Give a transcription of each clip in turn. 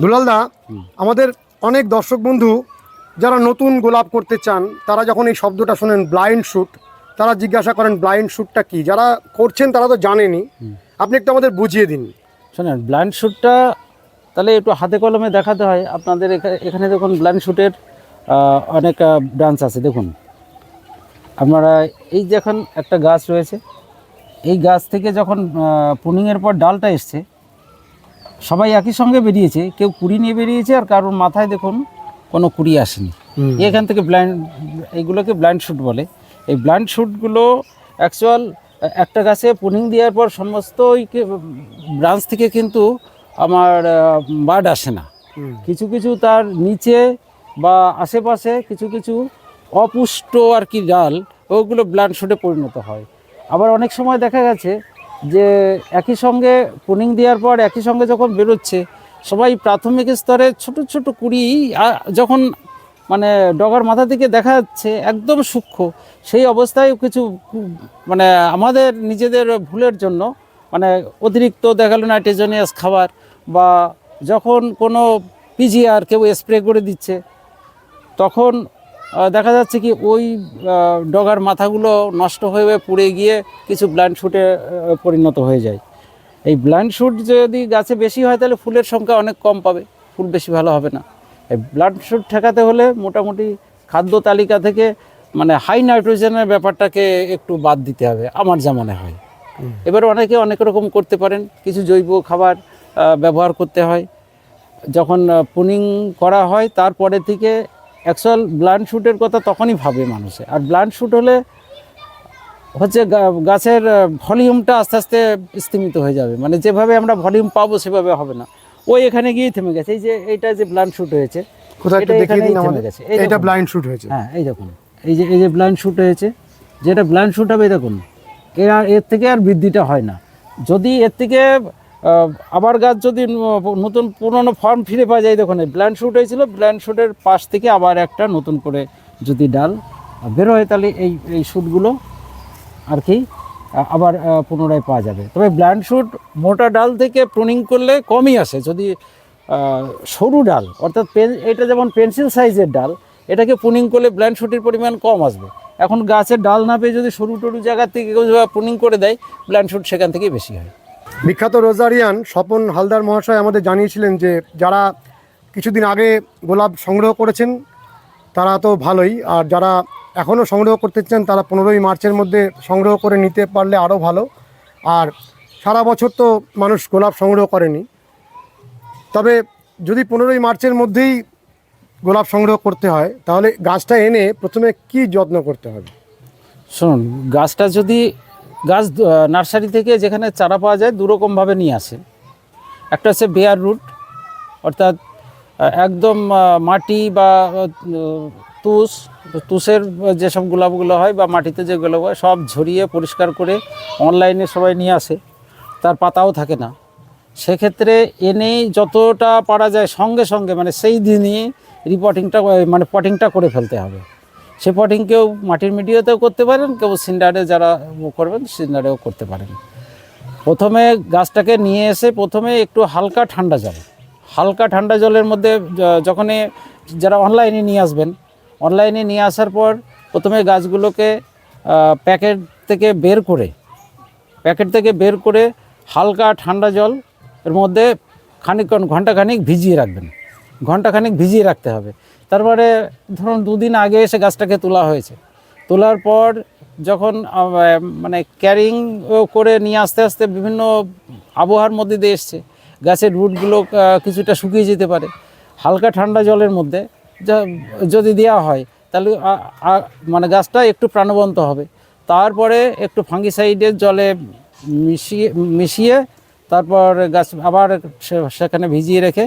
দুলালদা আমাদের অনেক দর্শক বন্ধু যারা নতুন গোলাপ করতে চান তারা যখন এই শব্দটা শোনেন ব্লাইন্ড শ্যুট তারা জিজ্ঞাসা করেন ব্লাইন্ড শ্যুটটা কি? যারা করছেন তারা তো জানেনি আপনি একটু আমাদের বুঝিয়ে দিন। শোনেন ব্লাইন্ড শ্যুটটা তাহলে একটু হাতে কলমে দেখাতে হয়। আপনাদের এখা- এখানে দেখুন ব্লাইন্ড শ্যুটের অনেক ব্রাঞ্চ আছে। দেখুন আপনারা এই যে এখন একটা গাছ রয়েছে এই গাছ থেকে যখন পুনিংয়ের পর ডালটা এসছে সবাই একই সঙ্গে বেরিয়েছে কেউ কুড়ি নিয়ে বেরিয়েছে আর কারোর মাথায় দেখুন কোনো কুড়ি আসেনি। এখান থেকে ব্লাইন্ড এইগুলোকে ব্লাইন্ড শ্যুট বলে। এই ব্লাইন্ড শ্যুটগুলো অ্যাকচুয়াল একটা গাছে পুনিং দেওয়ার পর সমস্ত ওই ব্রাঞ্চ থেকে কিন্তু আমার বার্ড আসে না। কিছু কিছু তার নিচে বা আশেপাশে কিছু কিছু অপুষ্ট আর কি ডাল ওগুলো ব্লাড শুটে পরিণত হয়। আবার অনেক সময় দেখা গেছে যে একই সঙ্গে পুনিং দেওয়ার পর একই সঙ্গে যখন বেরোচ্ছে, সবাই প্রাথমিক স্তরে ছোট ছোট কুড়ি যখন মানে ডগার মাথা থেকে দেখা যাচ্ছে একদম সূক্ষ্ম, সেই অবস্থায় কিছু মানে আমাদের নিজেদের ভুলের জন্য মানে অতিরিক্ত দেখাল নাইট্রোজেনিয়াস খাবার বা যখন কোনো পিজিআর কেউ স্প্রে করে দিচ্ছে, তখন দেখা যাচ্ছে কি ওই ডগার মাথাগুলো নষ্ট হয়ে পুড়ে গিয়ে কিছু ব্লাইন্ড শুটে পরিণত হয়ে যায়। এই ব্লাইন্ড শুট যদি গাছে বেশি হয় তাহলে ফুলের সংখ্যা অনেক কম পাবে ফুল বেশি ভালো হবে না। এই ব্লাড শুট ঠেকাতে হলে মোটামুটি খাদ্য তালিকা থেকে মানে হাই নাইট্রোজেনের ব্যাপারটাকে একটু বাদ দিতে হবে আমার যা মনে হয়। এবার অনেকে অনেক রকম করতে পারেন কিছু জৈব খাবার ব্যবহার করতে হয়। যখন পুনিং করা হয় তারপরে থেকে অ্যাকচুয়াল ব্লাড শ্যুটের কথা তখনই ভাবে মানুষে। আর ব্লাড শ্যুট হলে হচ্ছে গাছের ভলিউমটা আস্তে আস্তে স্তীমিত হয়ে যাবে। মানে যেভাবে আমরা ভলিউম পাবো সেভাবে হবে না। ওই এখানে গিয়েই থেমে গেছে। এই যে এইটা যে ব্লাড শ্যুট হয়েছে কোথায় দেখিয়ে দিন আমাদের। এই এটা ব্লাইন্ড শ্যুট হয়েছে। হ্যাঁ এই দেখুন। এই যে এই যে ব্লাইন্ড শ্যুট হয়েছে যেটা ব্লাইন্ড শ্যুট হবে দেখুন। এর এর থেকে আর বৃদ্ধিটা হয় না। যদি এর থেকে আবার গাছ যদি নতুন পুরনো ফর্ম ফিরে পাওয়া যায়, দেখুন ব্ল্যান্ড শ্যুট হয়েছিল ব্ল্যান্ড শুটের পাশ থেকে আবার একটা নতুন করে যদি ডাল বেরোয় তাহলে এই এই শ্যুটগুলো আর কি আবার পুনরায় পাওয়া যাবে। তবে ব্ল্যান্ড শ্যুট মোটা ডাল থেকে প্রুনিং করলে কমই আসে। যদি সরু ডাল, অর্থাৎ পেন এটা যেমন পেন্সিল সাইজের ডাল, এটাকে পুনিং করলে ব্ল্যান্ড শুটির পরিমাণ কম আসবে। এখন গাছের ডাল না পেয়ে যদি সরু টরু জায়গার থেকে কেউ পুনিং করে দেয় ব্ল্যান্ড শুট সেখান থেকেই বেশি হয়। বিখ্যাত রোজারিয়ান স্বপন হালদার মহাশয় আমাদের জানিয়েছিলেন যে যারা কিছুদিন আগে গোলাপ সংগ্রহ করেছেন, তারা তো ভালোই। আর যারা এখনও সংগ্রহ করতে চান, তারা পনেরোই মার্চের মধ্যে সংগ্রহ করে নিতে পারলে আরও ভালো। আর সারা বছর তো মানুষ গোলাপ সংগ্রহ করেনি। তবে যদি পনেরোই মার্চের মধ্যেই গোলাপ সংগ্রহ করতে হয়, তাহলে গাছটা এনে প্রথমে কি যত্ন করতে হবে? শুনুন, গাছটা যদি গাছ নার্সারি থেকে যেখানে চারা পাওয়া যায়, দুরকমভাবে নিয়ে আসে। একটা হচ্ছে বেয়ার রুট, অর্থাৎ একদম মাটি বা তুষ, তুষের যেসব গোলাপগুলো হয় বা মাটিতে যে গোলাপ হয়, সব ঝরিয়ে পরিষ্কার করে অনলাইনে সবাই নিয়ে আসে। তার পাতাও থাকে না। সেক্ষেত্রে এনেই যতটা পারা যায় সঙ্গে সঙ্গে মানে সেই দিনই রিপোর্টিংটা মানে পটিংটা করে ফেলতে হবে। সে পটিং কেউ মাটির মিডিয়াতেও করতে পারেন, কেউ সিন্ডারে যারা করবেন, সিন্ডারেও করতে পারেন। প্রথমে গাছটাকে নিয়ে এসে প্রথমে একটু হালকা ঠান্ডা জল, হালকা ঠান্ডা জলের মধ্যে যখনই যারা অনলাইনে নিয়ে আসবেন, অনলাইনে নিয়ে আসার পর প্রথমে গাছগুলোকে প্যাকেট থেকে বের করে, প্যাকেট থেকে বের করে হালকা ঠান্ডা জল এর মধ্যে খানিকক্ষণ, ঘন্টাখানিক ভিজিয়ে রাখবেন। ঘন্টাখানিক ভিজিয়ে রাখতে হবে। তারপরে ধরুন দুদিন আগে এসে গাছটাকে তোলা হয়েছে। তোলার পর যখন মানে ক্যারিং করে নিয়ে আস্তে আস্তে বিভিন্ন আবহাওয়ার মধ্যে দিয়ে এসছে, গাছের রুটগুলো কিছুটা শুকিয়ে যেতে পারে, হালকা ঠান্ডা জলের মধ্যে যদি দেওয়া হয়, তাহলে মানে গাছটা একটু প্রাণবন্ত হবে। তারপরে একটু ফাঙ্গিসাইডের জলে মিশিয়ে মিশিয়ে তারপর গাছ আবার সেখানে ভিজিয়ে রেখে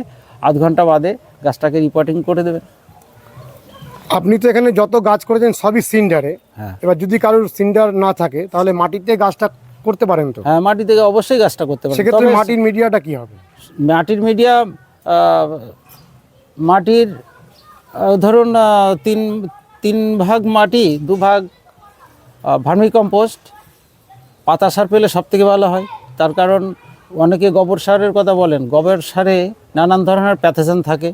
আধ ঘণ্টা বাদে গাছটাকে রিপোর্টিং করে দেবেন আপনি তো এখানে যত গাছ করেছেন সবই সিন্ডারে। হ্যাঁ। এবার যদি কারোর সিন্ডার না থাকে তাহলে মাটিতে গাছটা করতে পারেন তো? হ্যাঁ মাটি থেকে অবশ্যই গাছটা করতে পারেন। সেক্ষেত্রে মাটির মিডিয়াটা কি হবে? মাটির মিডিয়া মাটির ধরুন তিন তিন ভাগ মাটি দু ভাগ ভার্মি কম্পোস্ট পাতা সার পেলে সব থেকে ভালো হয়। তার কারণ অনেকে গোবর সারের কথা বলেন। গোবর সারে নানান ধরনের প্যাথোজেন থাকে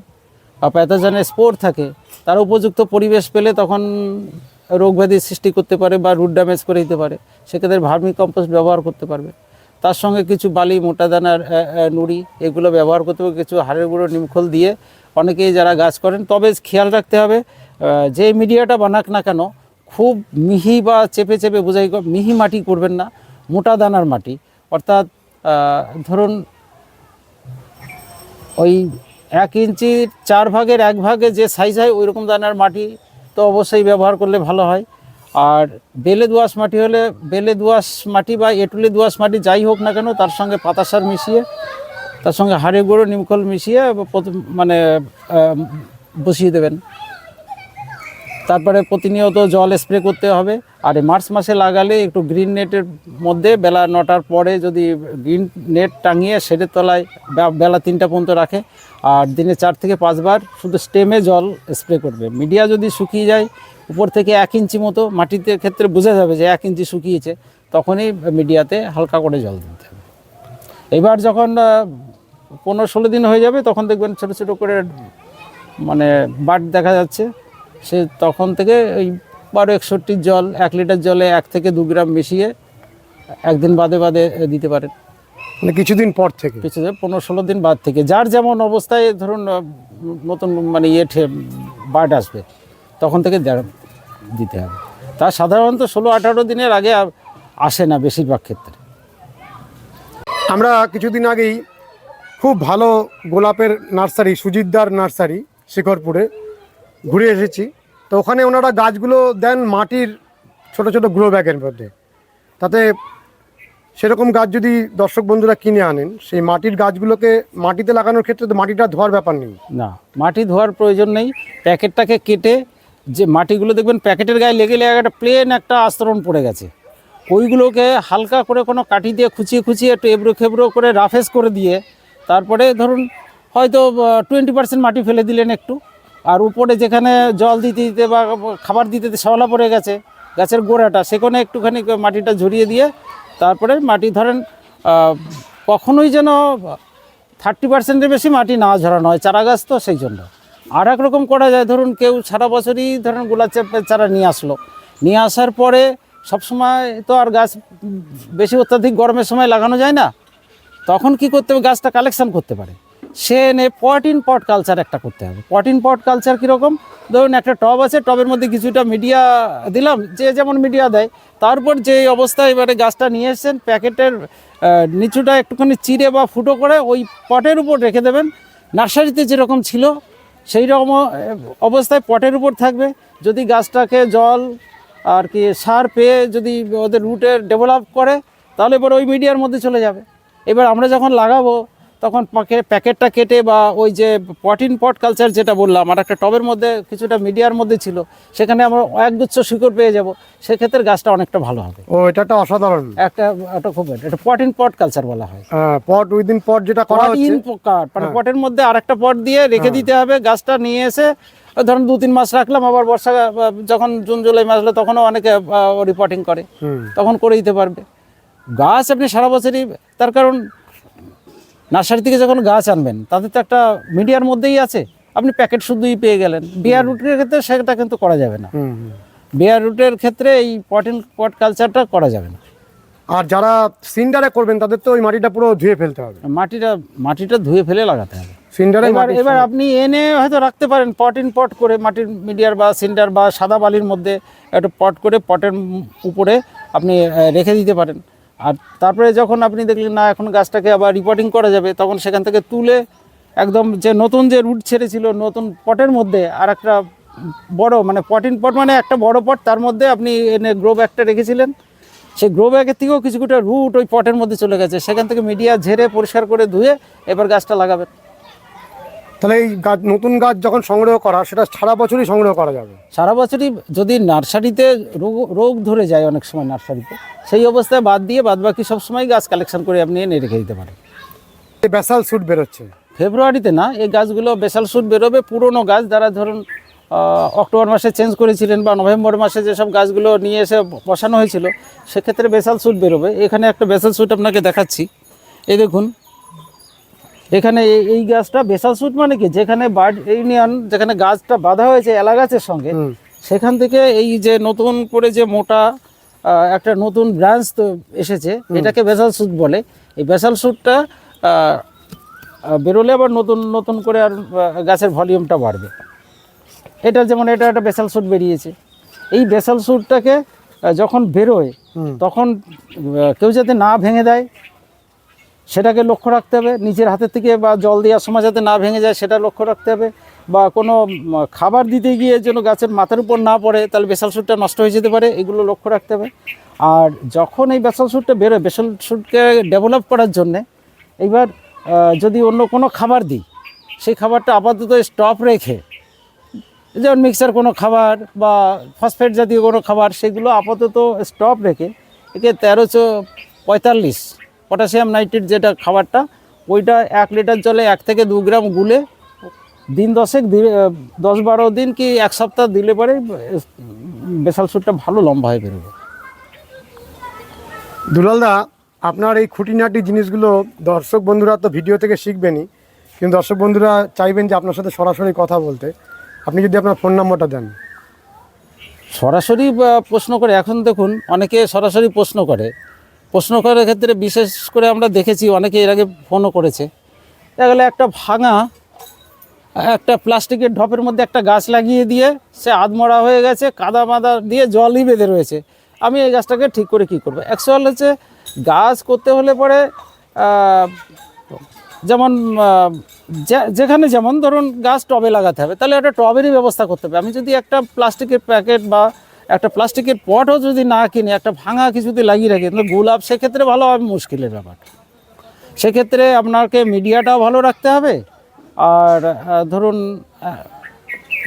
বা প্যাথোজেনের স্পোর থাকে। তার উপযুক্ত পরিবেশ পেলে তখন রোগ ব্যাধি সৃষ্টি করতে পারে বা রুট ড্যামেজ করে দিতে পারে। সেক্ষেত্রে ভার্মি কম্পোস্ট ব্যবহার করতে পারবে। তার সঙ্গে কিছু বালি, মোটা দানার নুড়ি এগুলো ব্যবহার করতে হবে। কিছু হাড়ের গুঁড়ো নিমখোল দিয়ে অনেকেই যারা গাছ করেন, তবে খেয়াল রাখতে হবে যে মিডিয়াটা বানাক না কেন, খুব মিহি বা চেপে চেপে বোঝাই মিহি মাটি করবেন না, মোটা দানার মাটি। অর্থাৎ ধরুন, ওই এক ইঞ্চির চার ভাগের এক ভাগে যে সাইজ হয় ওই রকম দানার মাটি তো অবশ্যই ব্যবহার করলে ভালো হয়। আর বেলে দোআঁশ মাটি হলে বেলে দোআঁশ মাটি বা এটুলে দোআঁশ মাটি যাই হোক না কেন, তার সঙ্গে পাতা সার মিশিয়ে, তার সঙ্গে হাড়ে গুঁড়ো, নিমখল মিশিয়ে মানে বসিয়ে দেবেন। তারপরে প্রতিনিয়ত জল স্প্রে করতে হবে। আর মার্চ মাসে লাগালে একটু গ্রিন নেটের মধ্যে বেলা নটার পরে যদি গ্রিন নেট টাঙিয়ে শেডের তলায় বেলা তিনটা পর্যন্ত রাখে, আর দিনে চার থেকে পাঁচবার শুধু স্টেমে জল স্প্রে করবে। মিডিয়া যদি শুকিয়ে যায়, উপর থেকে এক ইঞ্চি মতো মাটিতে ক্ষেত্রে বোঝা যাবে যে এক ইঞ্চি শুকিয়েছে, তখনই মিডিয়াতে হালকা করে জল দিতে হবে। এবার যখন পনেরো ষোলো দিন হয়ে যাবে, তখন দেখবেন ছোটো ছোটো করে মানে বাট দেখা যাচ্ছে, সে তখন থেকে ওই বারো একষট্টির জল এক লিটার জলে এক থেকে দু গ্রাম মিশিয়ে একদিন বাদে বাদে দিতে পারেন। মানে কিছুদিন পর থেকে? পিছিয়ে পনেরো ষোলো দিন বাদ থেকে। যার যেমন অবস্থায় ধরুন নতুন মানে ইয়ে ঠে- বার্ড আসবে তখন থেকে দিতে হবে। তা সাধারণত ষোলো আঠারো দিনের আগে আসে না বেশিরভাগ ক্ষেত্রে। আমরা কিছুদিন আগেই খুব ভালো গোলাপের নার্সারি সুজিতদার নার্সারি শিখরপুরে ঘুরে এসেছি। তো ওখানে ওনারা গাছগুলো দেন মাটির ছোট ছোট গ্রো ব্যাগের মধ্যে। তাতে সেরকম গাছ যদি দর্শক বন্ধুরা কিনে আনেন, সেই মাটির গাছগুলোকে মাটিতে লাগানোর ক্ষেত্রে তো মাটিটা ধোয়ার ব্যাপার নেই। না, মাটি ধোয়ার প্রয়োজন নেই। প্যাকেটটাকে কেটে যে মাটিগুলো দেখবেন প্যাকেটের গায়ে লেগে লেগে একটা প্লেন একটা আস্তরণ পড়ে গেছে। ওইগুলোকে হালকা করে কোনো কাঠি দিয়ে খুঁচিয়ে খুঁচিয়ে একটু এবড়ো খেবড়ো করে রাফেস করে দিয়ে, তারপরে ধরুন হয়তো টোয়েন্টি পার্সেন্ট মাটি ফেলে দিলেন একটু। আর উপরে যেখানে জল দিতে দিতে বা খাবার দিতে শ্যাওলা পড়ে গেছে, গাছের গোড়াটা, সেখানে একটুখানি মাটিটা ঝরিয়ে দিয়ে তারপরে মাটি ধরেন কখনোই যেন থার্টি পার্সেন্টের বেশি মাটি না ঝরানো হয় চারা গাছ তো সেই জন্য। আর এক রকম করা যায়, ধরুন কেউ সারা বছরই ধরুন চাপের চারা নিয়ে আসলো। নিয়ে আসার পরে সবসময় তো আর গাছ বেশি অত্যাধিক গরমের সময় লাগানো যায় না। তখন কি করতে হবে? গাছটা কালেকশান করতে পারে। সে এনে পট ইন পট কালচার একটা করতে হবে। পট ইন পট কালচার কীরকম? ধরুন একটা টব আছে, টবের মধ্যে কিছুটা মিডিয়া দিলাম, যে যেমন মিডিয়া দেয়, তারপর যে অবস্থায় এবারে গাছটা নিয়ে এসছেন, প্যাকেটের নিচুটা একটুখানি চিড়ে বা ফুটো করে ওই পটের উপর রেখে দেবেন। নার্সারিতে যেরকম ছিল, সেই রকম অবস্থায় পটের উপর থাকবে। যদি গাছটাকে জল আর কি সার পেয়ে যদি ওদের রুটে ডেভেলপ করে, তাহলে এবার ওই মিডিয়ার মধ্যে চলে যাবে। এবার আমরা যখন লাগাবো তখন প্যাকে- প্যাকেটটা কেটে বা ওই যে পটিন পট কালচার যেটা বললাম আর একটা টবের মধ্যে কিছুটা মিডিয়ার মধ্যে ছিল সেখানে আমরা একগুচ্ছ শিকড় পেয়ে যাব সেক্ষেত্রে গাছটা অনেকটা ভালো হবে। ও এটা একটা অসাধারণ। একটা একটা খুব এটা পটিন পট কালচার বলা হয়। পট উইদিন পট যেটা করা হচ্ছে। পটিন কাট মানে পটের মধ্যে আরেকটা পট দিয়ে রেখে দিতে হবে গাছটা নিয়ে এসে ধরুন দু তিন মাস রাখলাম আবার বর্ষা যখন জুন জুলাই মাস হলো তখনও অনেকে রিপোর্টিং করে। তখন করে দিতে পারবে। গাছ আপনি সারা বছরই তার কারণ নার্সারি থেকে যখন গাছ আনবেন তাদের তো একটা মিডিয়ার মধ্যেই আছে। আপনি প্যাকেট শুধুই পেয়ে গেলেন। বিয়ার রুটের ক্ষেত্রে সেটা কিন্তু করা যাবে না। বিয়ার রুটের ক্ষেত্রে এই পটিন পট কালচারটা করা যাবে না। আর যারা সিন্ডারে করবেন তাদের তো ওই মাটিটা পুরো ধুয়ে ফেলতে হবে। মাটিটা মাটিটা ধুয়ে ফেলে লাগাতে হবে। সিন্ডারে এবার এবার আপনি এনে হয়তো রাখতে পারেন পট ইন পট করে মাটির মিডিয়ার বা সিন্ডার বা সাদা বালির মধ্যে একটা পট করে পটের উপরে আপনি রেখে দিতে পারেন। আর তারপরে যখন আপনি দেখলেন, না, এখন গাছটাকে আবার রিপোর্টিং করা যাবে, তখন সেখান থেকে তুলে একদম যে নতুন যে রুট ছেড়েছিল, নতুন পটের মধ্যে আর একটা বড় মানে পটিন পট মানে একটা বড় পট, তার মধ্যে আপনি এনে গ্রো ব্যাগটা রেখেছিলেন। সেই গ্রো ব্যাগের থেকেও কিছু কিছু রুট ওই পটের মধ্যে চলে গেছে। সেখান থেকে মিডিয়া ঝেড়ে পরিষ্কার করে ধুয়ে এবার গাছটা লাগাবেন। তাহলে এই গাছ নতুন গাছ যখন সংগ্রহ করা সেটা সারা বছরই সংগ্রহ করা যাবে? সারা বছরই যদি নার্সারিতে রোগ রোগ ধরে যায় অনেক সময় নার্সারিতে সেই অবস্থায় বাদ দিয়ে বাদ বাকি সবসময় গাছ কালেকশন করে আপনি এনে রেখে দিতে পারেন। এই ব্যাসাল স্যুট বেরোচ্ছে? ফেব্রুয়ারিতে না এই গাছগুলো বেসাল সুট বেরোবে পুরনো গাছ যারা ধরুন অক্টোবর মাসে চেঞ্জ করেছিলেন বা নভেম্বর মাসে যেসব গাছগুলো নিয়ে এসে বসানো হয়েছিল সেক্ষেত্রে বেসাল সুট বেরোবে। এখানে একটা বেসাল সুট আপনাকে দেখাচ্ছি। এই দেখুন এখানে এই- এই গাছটা বেসাল সুট মানে কি? যেখানে বার্ড ইউনিয়ন যেখানে গাছটা বাঁধা হয়েছে এলা গাছের সঙ্গে সেখান থেকে এই যে নতুন করে যে মোটা একটা নতুন ব্রাঞ্চ তো এসেছে এটাকে বেসাল সুট বলে। এই বেসাল সুটটা বেরোলে আবার নতুন নতুন করে আর গাছের ভলিউমটা বাড়বে। এটা যেমন এটা একটা বেসাল সুট বেরিয়েছে। এই বেসাল সুটটাকে যখন বেরোয় তখন কেউ যাতে না ভেঙে দেয় সেটাকে লক্ষ্য রাখতে হবে। নিজের হাতের থেকে বা জল দেওয়ার সময় যাতে না ভেঙে যায় সেটা লক্ষ্য রাখতে হবে। বা কোনো খাবার দিতে গিয়ে যেন গাছের মাথার উপর না পড়ে, তাহলে বেসাল সুটটা নষ্ট হয়ে যেতে পারে, এগুলো লক্ষ্য রাখতে হবে। আর যখন এই বেসাল সুটটা বেরোয় বেসাল সুটকে ডেভেলপ করার জন্যে, এইবার যদি অন্য কোনো খাবার দিই, সেই খাবারটা আপাতত স্টপ রেখে, যেমন মিক্সার কোনো খাবার বা ফসফেট জাতীয় কোনো খাবার, সেগুলো আপাতত স্টপ রেখে, একে তেরোশো পঁয়তাল্লিশ পটাশিয়াম নাইট্রেট যেটা খাবারটা ওইটা এক লিটার জলে এক থেকে দু গ্রাম গুলে দিন দশেক দশ বারো দিন কি এক সপ্তাহ দিলে পরে বেসাল সুটটা ভালো লম্বা হয়ে বেরোবে। দুলালদা আপনার এই খুঁটিনাটি জিনিসগুলো দর্শক বন্ধুরা তো ভিডিও থেকে শিখবেনই কিন্তু দর্শক বন্ধুরা চাইবেন যে আপনার সাথে সরাসরি কথা বলতে। আপনি যদি আপনার ফোন নাম্বারটা দেন। সরাসরি প্রশ্ন করে। এখন দেখুন অনেকে সরাসরি প্রশ্ন করে। প্রশ্ন করার ক্ষেত্রে বিশেষ করে আমরা দেখেছি, অনেকে এর আগে ফোনও করেছে। দেখা গেলে একটা ভাঙা, একটা প্লাস্টিকের ঢপের মধ্যে একটা গাছ লাগিয়ে দিয়ে সে আধমরা হয়ে গেছে, কাদা মাদা দিয়ে জলই বেঁধে রয়েছে। আমি এই গাছটাকে ঠিক করে কি করব? অ্যাকচুয়াল হচ্ছে গাছ করতে হলে পরে যেমন যেখানে যেমন ধরুন গাছ টবে লাগাতে হবে, তাহলে একটা টবেরই ব্যবস্থা করতে হবে। আমি যদি একটা প্লাস্টিকের প্যাকেট বা একটা প্লাস্টিকের পটও যদি না কিনে একটা ভাঙা কিছু যদি লাগিয়ে রাখি তাহলে গোলাপ সেক্ষেত্রে ভালো হবে মুশকিলের ব্যাপার। সেক্ষেত্রে আপনাকে মিডিয়াটাও ভালো রাখতে হবে। আর ধরুন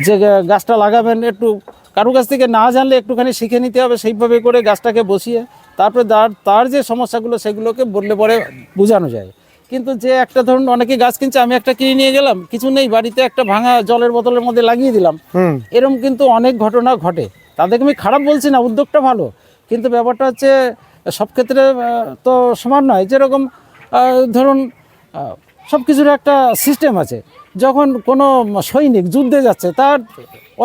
যে গাছটা লাগাবেন একটু কারও কাছ থেকে না জানলে একটুখানি শিখে নিতে হবে সেইভাবে করে গাছটাকে বসিয়ে তারপরে তার তার যে সমস্যাগুলো সেগুলোকে বললে পরে বোঝানো যায়। কিন্তু যে একটা ধরুন অনেকে গাছ কিনছে আমি একটা কিনে নিয়ে গেলাম কিছু নেই বাড়িতে একটা ভাঙা জলের বোতলের মধ্যে লাগিয়ে দিলাম। এরম কিন্তু অনেক ঘটনা ঘটে। তাদেরকে আমি খারাপ বলছি না, উদ্যোগটা ভালো। কিন্তু ব্যাপারটা হচ্ছে, সব ক্ষেত্রে তো সমান নয়। যেরকম ধরুন সব কিছুর একটা সিস্টেম আছে। যখন কোনো সৈনিক যুদ্ধে যাচ্ছে, তার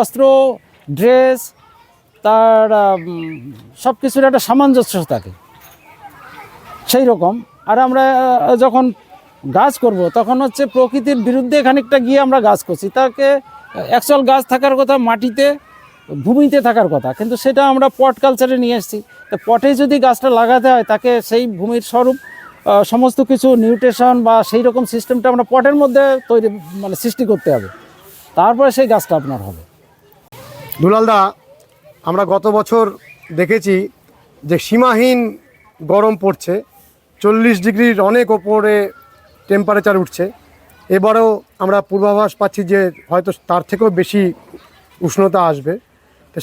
অস্ত্র ড্রেস তার সব কিছুর একটা সামঞ্জস্য থাকে। সেই রকম। আর আমরা যখন গাছ করব, তখন হচ্ছে প্রকৃতির বিরুদ্ধে খানিকটা গিয়ে আমরা গাছ করছি। তাকে অ্যাকচুয়াল গাছ থাকার কথা মাটিতে ভূমিতে থাকার কথা। কিন্তু সেটা আমরা পট কালচারে নিয়ে এসেছি। তো পটে যদি গাছটা লাগাতে হয়, তাকে সেই ভূমির স্বরূপ সমস্ত কিছু নিউট্রিশন বা সেই রকম সিস্টেমটা আমরা পটের মধ্যে তৈরি মানে সৃষ্টি করতে হবে। তারপরে সেই গাছটা আপনার হবে। দুলালদা আমরা গত বছর দেখেছি যে সীমাহীন গরম পড়ছে। চল্লিশ ডিগ্রির অনেক ওপরে টেম্পারেচার উঠছে। এবারেও আমরা পূর্বাভাস পাচ্ছি যে হয়তো তার থেকেও বেশি উষ্ণতা আসবে।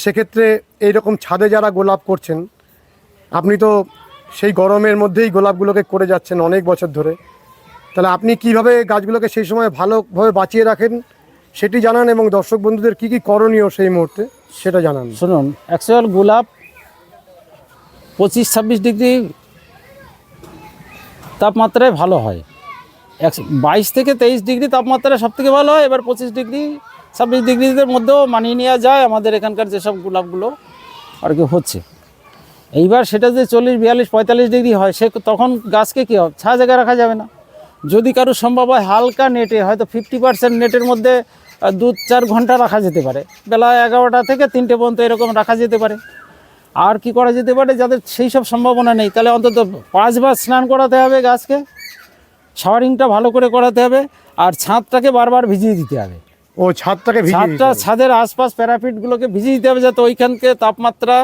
সেক্ষেত্রে এইরকম ছাদে যারা গোলাপ করছেন, আপনি তো সেই গরমের মধ্যেই গোলাপগুলোকে করে যাচ্ছেন অনেক বছর ধরে। তাহলে আপনি কীভাবে গাছগুলোকে সেই সময় ভালোভাবে বাঁচিয়ে রাখেন, সেটি জানান এবং দর্শক বন্ধুদের কি কি করণীয় সেই মুহূর্তে, সেটা জানান। শুনুন অ্যাকচুয়াল গোলাপ পঁচিশ ছাব্বিশ ডিগ্রি তাপমাত্রায় ভালো হয়। বাইশ থেকে তেইশ ডিগ্রি তাপমাত্রা সব থেকে ভালো হয়, এবার পঁচিশ ডিগ্রি ছাব্বিশ ডিগ্রিদের মধ্যেও মানিয়ে নেওয়া যায় আমাদের এখানকার যেসব গোলাপগুলো আর কি হচ্ছে। এইবার সেটা যে চল্লিশ, বিয়াল্লিশ, পঁয়তাল্লিশ ডিগ্রি হয়, সে তখন গাছকে কী হবে? ছা জায়গায় রাখা যাবে না। যদি কারও সম্ভব হয় হালকা নেটে, হয়তো ফিফটি পার্সেন্ট নেটের মধ্যে দু চার ঘণ্টা রাখা যেতে পারে। বেলা এগারোটা থেকে তিনটে পর্যন্ত এরকম রাখা যেতে পারে। আর কি করা যেতে পারে? যাদের সেই সব সম্ভাবনা নেই, তাহলে অন্তত পাঁচবার স্নান করাতে হবে গাছকে। শাওয়ারিংটা ভালো করে করাতে হবে, আর ছাদটাকে বারবার ভিজিয়ে দিতে হবে। ও ছাদটাকে ছাদটা ছাদের আশপাশ প্যারাপিটগুলোকে ভিজিয়ে দিতে হবে যাতে ওইখানকে তাপমাত্রা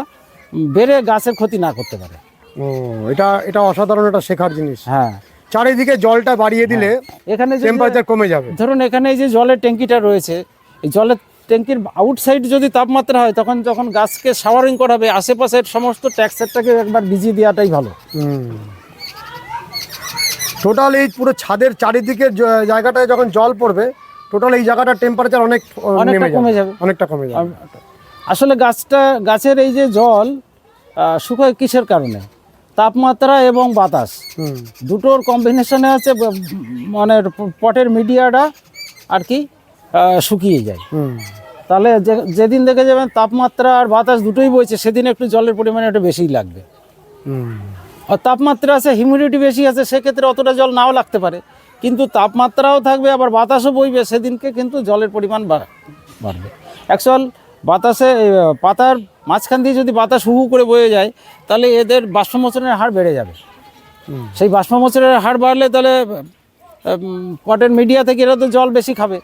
বেড়ে গাছের ক্ষতি না করতে পারে। ও এটা এটা অসাধারণ একটা শেখার জিনিস। হ্যাঁ। চারিদিকে জলটা বাড়িয়ে দিলে এখানে যদি- টেম্পারেচার কমে যাবে। ধরুন এখানে এই যে জলের ট্যাঙ্কিটা রয়েছে এই জলের ট্যাঙ্কির আউটসাইড যদি তাপমাত্রা হয় তখন যখন গাছকে শাওয়ারিং করা হবে আশেপাশের সমস্ত ট্যাক্সেরটাকে একবার ভিজিয়ে দেওয়াটাই ভালো। টোটাল এই পুরো ছাদের চারিদিকে জায়গাটায় যখন জল পড়বে টোটাল এই জায়গাটার টেম্পারেচার অনেক অনেকটা কমে যাবে। অনেকটা কমে যাবে। আসলে গাছটা গাছের এই যে জল শুকোয় কিসের কারণে? তাপমাত্রা এবং বাতাস। দুটোর কম্বিনেশনে ব- মানে পটের মিডিয়াটা আর কি শুকিয়ে যায়। তাহলে যে- যেদিন দেখে যাবেন তাপমাত্রা আর বাতাস দুটোই বইছে সেদিন একটু জলের পরিমাণ একটু বেশিই লাগবে। আর তাপমাত্রা আছে হিউমিডিটি বেশি আছে সেক্ষেত্রে অতটা জল নাও লাগতে পারে। কিন্তু তাপমাত্রাও থাকবে আবার বাতাসও বইবে সেদিনকে কিন্তু জলের পরিমাণ বাড়বে। অ্যাকচুয়াল বাতাসে পাতার মাঝখান দিয়ে যদি বাতাস হু করে বয়ে যায় তাহলে এদের বাষ্পমোচনের হার বেড়ে যাবে। সেই বাষ্পমোচনের হার বাড়লে তাহলে পটের মিডিয়া থেকে এরা তো জল বেশি খাবে।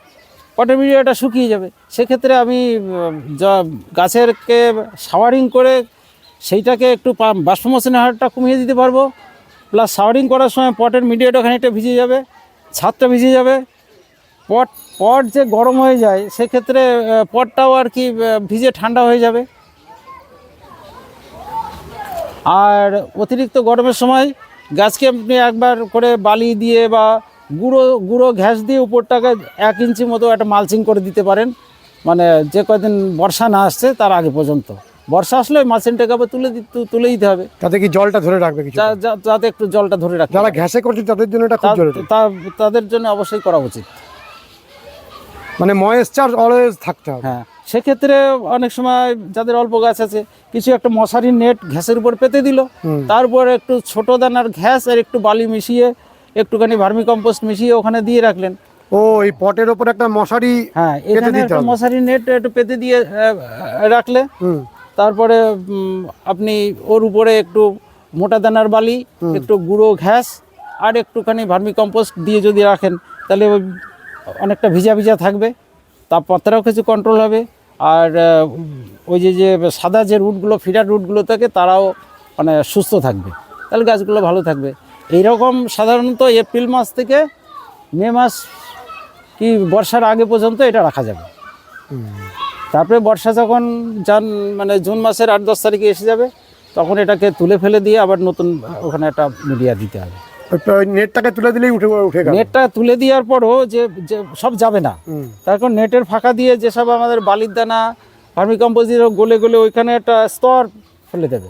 পটের মিডিয়াটা শুকিয়ে যাবে। সেক্ষেত্রে আমি গাছেরকে শাওয়ারিং করে সেইটাকে একটু বাষ্পমোচনের হারটা কমিয়ে দিতে পারব। প্লাস শাওয়ারিং করার সময় পটের মিডিয়াটা খানিকটা ভিজে যাবে। ছাদটা ভিজে যাবে। পট পট যে গরম হয়ে যায়, সেক্ষেত্রে পটটাও আর কি ভিজে ঠান্ডা হয়ে যাবে। আর অতিরিক্ত গরমের সময় গাছকে আপনি একবার করে বালি দিয়ে বা গুঁড়ো গুঁড়ো ঘ্যাস দিয়ে উপরটাকে এক ইঞ্চি মতো একটা মালচিং করে দিতে পারেন। মানে যে কদিন বর্ষা না আসছে, তার আগে পর্যন্ত। বর্ষা আসলে মালচিংটাকে আবার তুলে তুলে দিতে হবে। তাতে কি জলটা ধরে রাখবে কিছু? যাতে একটু জলটা ধরে রাখতে যারা। ঘ্যাসে করছে তাদের জন্য এটা খুব জরুরি। তাদের জন্য অবশ্যই করা উচিত। মানে ময়েশ্চার অলওয়েজ থাকতে হবে। হ্যাঁ সেক্ষেত্রে অনেক সময় যাদের অল্প গাছ আছে কিছু একটা মশারির নেট ঘ্যাসের উপর পেতে দিল। তারপর একটু ছোট দানার ঘ্যাস আর একটু বালি মিশিয়ে একটুখানি ভার্মি কম্পোস্ট মিশিয়ে ওখানে দিয়ে রাখলেন। ও এই পটের ওপর একটা মশারি হ্যাঁ এখানে একটা হবে। মশারির নেট একটু পেতে দিয়ে রাখলে। হুম। তারপরে আপনি ওর উপরে একটু মোটা দানার বালি একটু গুঁড়ো ঘ্যাস আর একটুখানি ভার্মি কম্পোস্ট দিয়ে যদি রাখেন তাহলে ওই অনেকটা ভিজা ভিজা থাকবে তাপমাত্রাও কিছু কন্ট্রোল হবে আর ওই যে যে সাদা যে রুটগুলো ফিডার রুটগুলো থাকে তারাও মানে সুস্থ থাকবে। তাহলে গাছগুলো ভালো থাকবে। এইরকম সাধারণত এপ্রিল মাস থেকে মে মাস কি বর্ষার আগে পর্যন্ত এটা রাখা যাবে। তারপরে বর্ষা যখন যান মানে জুন মাসের আট দশ তারিখে এসে যাবে তখন এটাকে তুলে ফেলে দিয়ে আবার নতুন ওখানে একটা মিডিয়া দিতে হবে। নেটটাকে তুলে দিলেই উঠে উঠে নেটটা তুলে দেওয়ার পরও যে যে সব যাবে না। তারপর নেটের ফাঁকা দিয়ে যেসব আমাদের বালির দানা ভার্মিকম্পোজ দিয়ে গলে গলে ওইখানে একটা স্তর ফেলে দেবে।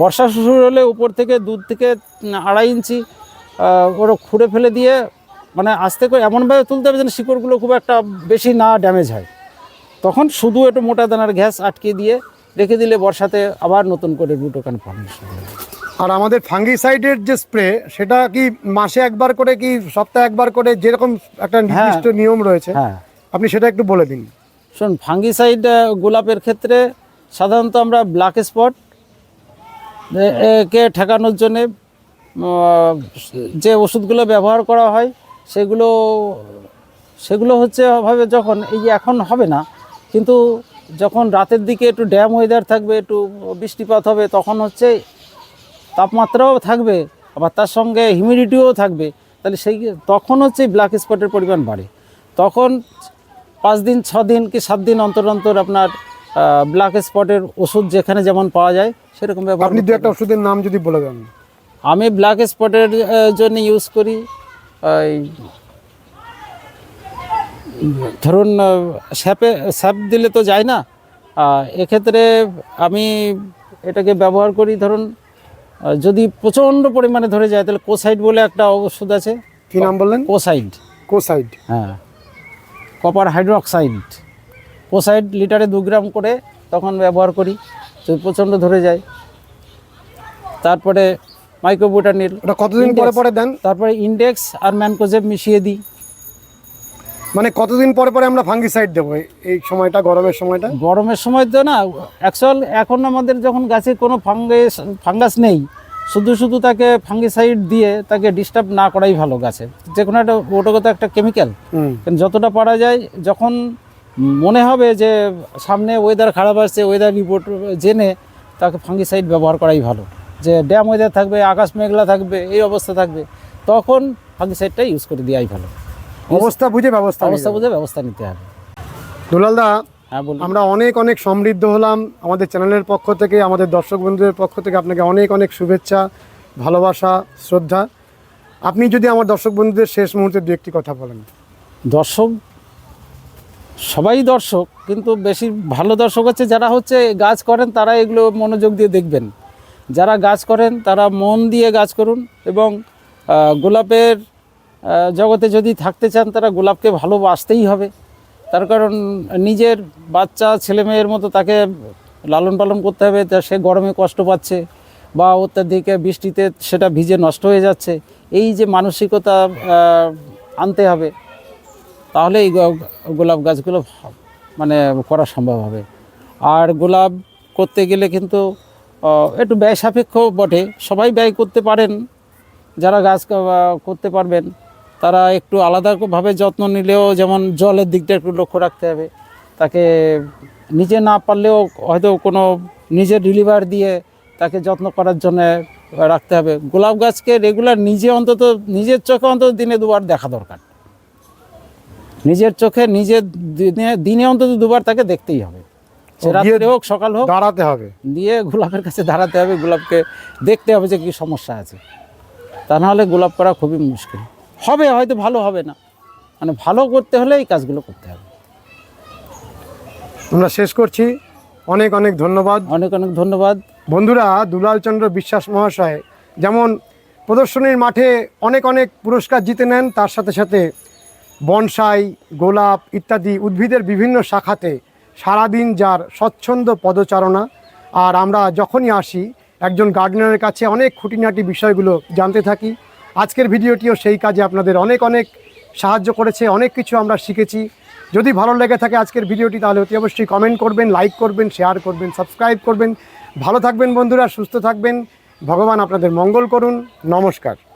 বর্ষা শুরু হলে উপর থেকে দূর থেকে আড়াই ইঞ্চি ওরা খুঁড়ে ফেলে দিয়ে মানে আস্তে করে এমনভাবে তুলতে হবে যেন শিকড়গুলো খুব একটা বেশি না ড্যামেজ হয়। তখন শুধু একটু মোটা দানার গ্যাস আটকে দিয়ে রেখে দিলে বর্ষাতে আবার নতুন করে রুট ওখানে ফর্মেশন আর আমাদের ফাঙ্গিসাইডের যে স্প্রে সেটা কি মাসে একবার করে কি সপ্তাহে একবার করে যেরকম একটা নির্দিষ্ট নিয়ম রয়েছে? হ্যাঁ। আপনি সেটা একটু বলে দিন। শোন ফাঙ্গিসাইড গোলাপের ক্ষেত্রে সাধারণত আমরা ব্ল্যাক স্পট কে ঠেকানোর জন্যে যে ওষুধগুলো ব্যবহার করা হয় সেগুলো সেগুলো হচ্ছে হবে যখন এই যে এখন হবে না কিন্তু যখন রাতের দিকে একটু ড্যাম ওয়েদার থাকবে একটু বৃষ্টিপাত হবে তখন হচ্ছে তাপমাত্রাও থাকবে আবার তার সঙ্গে হিউমিডিটিও থাকবে। তাহলে সেই তখন হচ্ছে ব্ল্যাক স্পটের পরিমাণ বাড়ে। তখন পাঁচ দিন ছ দিন কি সাত দিন অন্তর অন্তর আপনার ব্ল্যাক স্পটের ওষুধ যেখানে যেমন পাওয়া যায় সেরকম ব্যবহার আপনি দু একটা ওষুধের নাম যদি বলে দেন। আমি ব্ল্যাক স্পটের জন্য ইউজ করি ওই ধরুন স্যাপে স্যাপ দিলে তো যায় না। এক্ষেত্রে আমি এটাকে ব্যবহার করি ধরুন যদি প্রচণ্ড পরিমাণে ধরে যায় তাহলে কোসাইড বলে একটা ওষুধ আছে। কি নাম বললেন? কোসাইড। কোসাইড। হ্যাঁ। Copper hydroxide. কোসাইড লিটারে দু গ্রাম করে তখন ব্যবহার করি যদি প্রচণ্ড ধরে যায়। তারপরে মাইক্রোবুটানিল। ওটা কতদিন পরে পরে দেন? তারপরে ইন্ডেক্স আর ম্যানকোজেব মিশিয়ে দিই। মানে কতদিন পরে পরে আমরা ফাঙ্গিসাইড দেবো? এই- সময়টা গরমের সময়টা? গরমের সময় তো না অ্যাকচুয়াল এখন আমাদের যখন গাছে কোনো ফাঙ্গাস ফাঙ্গাস নেই শুধু শুধু তাকে ফাঙ্গিসাইড দিয়ে তাকে ডিস্টার্ব না করাই ভালো গাছে। যে কোনো একটা ওটাকে তো একটা কেমিক্যাল যতটা পারা যায় যখন মনে হবে যে সামনে ওয়েদার খারাপ আসছে ওয়েদার রিপোর্ট জেনে তাকে ফাঙ্গিসাইড ব্যবহার করাই ভালো। যে ড্যাম ওয়েদার থাকবে আকাশ মেঘলা থাকবে এই অবস্থা থাকবে তখন ফাঙ্গিসাইডটা ইউজ করে দেওয়াই ভালো। অবস্থা বুঝে ব্যবস্থা অবস্থা বুঝে ব্যবস্থা নিতে হবে। দুলালদা হ্যাঁ বলুন। আমরা অনেক অনেক সমৃদ্ধ হলাম। আমাদের চ্যানেলের পক্ষ থেকে আমাদের দর্শক বন্ধুদের পক্ষ থেকে আপনাকে অনেক অনেক শুভেচ্ছা ভালোবাসা শ্রদ্ধা। আপনি যদি আমার দর্শক বন্ধুদের শেষ মুহূর্তে দু একটি কথা বলেন। দর্শক সবাই দর্শক কিন্তু বেশি ভালো দর্শক হচ্ছে যারা হচ্ছে গাছ করেন তারা এগুলো মনোযোগ দিয়ে দেখবেন। যারা গাছ করেন তারা মন দিয়ে গাছ করুন এবং গোলাপের জগতে যদি থাকতে চান তারা গোলাপকে ভালোবাসতেই হবে। তার কারণ নিজের বাচ্চা ছেলেমেয়ের মতো তাকে লালন পালন করতে হবে, তা সে গরমে কষ্ট পাচ্ছে বা অত্যাধিকে বৃষ্টিতে সেটা ভিজে নষ্ট হয়ে যাচ্ছে। এই যে মানসিকতা আনতে হবে তাহলে এই গোলাপ গাছগুলো মানে করা সম্ভব হবে। আর গোলাপ করতে গেলে কিন্তু একটু ব্যয় সাপেক্ষ বটে। সবাই ব্যয় করতে পারেন, যারা গাছ করতে পারবেন। তারা একটু আলাদাভাবে যত্ন নিলেও যেমন জলের দিকটা একটু লক্ষ্য রাখতে হবে তাকে নিজে না পারলেও হয়তো কোনো নিজের ডেলিভার দিয়ে তাকে যত্ন করার জন্য রাখতে হবে। গোলাপ গাছকে রেগুলার নিজে অন্তত নিজের চোখে অন্তত দিনে দুবার দেখা দরকার। নিজের চোখে নিজের দিনে দিনে অন্তত দুবার তাকে দেখতেই হবে। রাত্রে হোক সকাল হোক দাঁড়াতে হবে। দিয়ে গোলাপের কাছে দাঁড়াতে হবে। গোলাপকে দেখতে হবে যে কী সমস্যা আছে। তা নাহলে গোলাপ করা খুবই মুশকিল। হবে হয়তো ভালো হবে না। মানে ভালো করতে হলে এই কাজগুলো করতে হবে। আমরা শেষ করছি। অনেক অনেক ধন্যবাদ। অনেক অনেক ধন্যবাদ। বন্ধুরা দুলাল চন্দ্র বিশ্বাস মহাশয় যেমন প্রদর্শনীর মাঠে অনেক অনেক পুরস্কার জিতে নেন তার সাথে সাথে বনসাই গোলাপ ইত্যাদি উদ্ভিদের বিভিন্ন শাখাতে সারাদিন যার স্বচ্ছন্দ পদচারণা। আর আমরা যখনই আসি একজন গার্ডেনারের কাছে অনেক খুঁটিনাটি বিষয়গুলো জানতে থাকি। আজকের ভিডিওটিও সেই কাজে আপনাদের অনেক অনেক সাহায্য করেছে, অনেক কিছু আমরা শিখেছি। যদি ভালো লেগে থাকে আজকের ভিডিওটি, তাহলে অতি অবশ্যই কমেন্ট করবেন লাইক করবেন শেয়ার করবেন সাবস্ক্রাইব করবেন। ভালো থাকবেন বন্ধুরা, সুস্থ থাকবেন। ভগবান আপনাদের মঙ্গল করুন। নমস্কার।